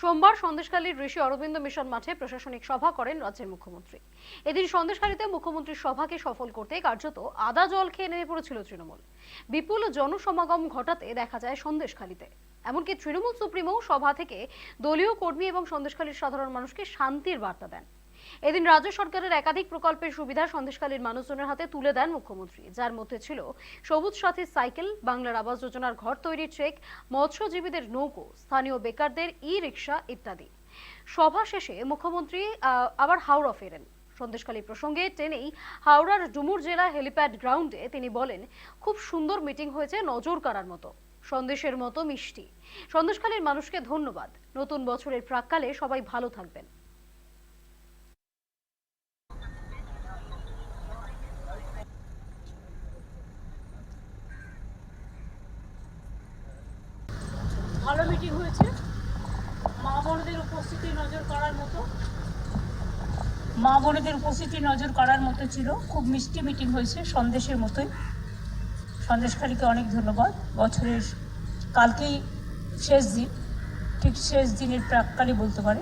সোমবার সন্দেশখালীর ঋষি অরবিন্দ মিশন মাঠে প্রশাসনিক সভা করেন রাজ্যের মুখ্যমন্ত্রী। এদিন সন্দেশখালীতে মুখ্যমন্ত্রীর সভাকে সফল করতে কার্যত আদা জল খেয়ে নেমে পড়েছিল তৃণমূল। বিপুল জনসমাগম ঘটাতে দেখা যায় সন্দেশখালীতে। এমনকি তৃণমূল সুপ্রিমো সভা থেকে দলীয় কর্মী এবং সন্দেশখালীর সাধারণ মানুষকে শান্তির বার্তা দেন। এদিন রাজ্য সরকারের একাধিক প্রকল্পের সুবিধা সন্দেশখালীর মানুষজনের হাতে তুলে দেন মুখ্যমন্ত্রী, যার মধ্যে ছিল সবুজ সাথী সাইকেল, বাংলার আবাস যোজনার ঘর তৈরির চেক, মৎস্যজীবীদের নৌকো, স্থানীয় বেকারদের ই রিক্সা ইত্যাদি। সভা শেষে মুখ্যমন্ত্রী আবার হাওড়া ফেরেন। সন্দেশখালী প্রসঙ্গে টেনেই হাওড়ার ডুমুর জেলা হেলিপ্যাড গ্রাউন্ডে তিনি বলেন, খুব সুন্দর মিটিং হয়েছে, নজর কাড়ার মতো। সন্দেশের মতো মিষ্টি। সন্দেশখালীর মানুষকে ধন্যবাদ। নতুন বছরের প্রাককালে সবাই ভালো থাকবেন। ভালো মিটিং হয়েছে। মা বোনদের উপস্থিতি নজর করার মতো। মা বোনেদের উপস্থিতি নজর করার মতো ছিল। খুব মিষ্টি মিটিং হয়েছে সন্দেশের মতোই। সন্দেশকারীকে অনেক ধন্যবাদ। বছরের, কালকেই শেষ দিন, ঠিক শেষ দিনের প্রাককালে বলতে পারে।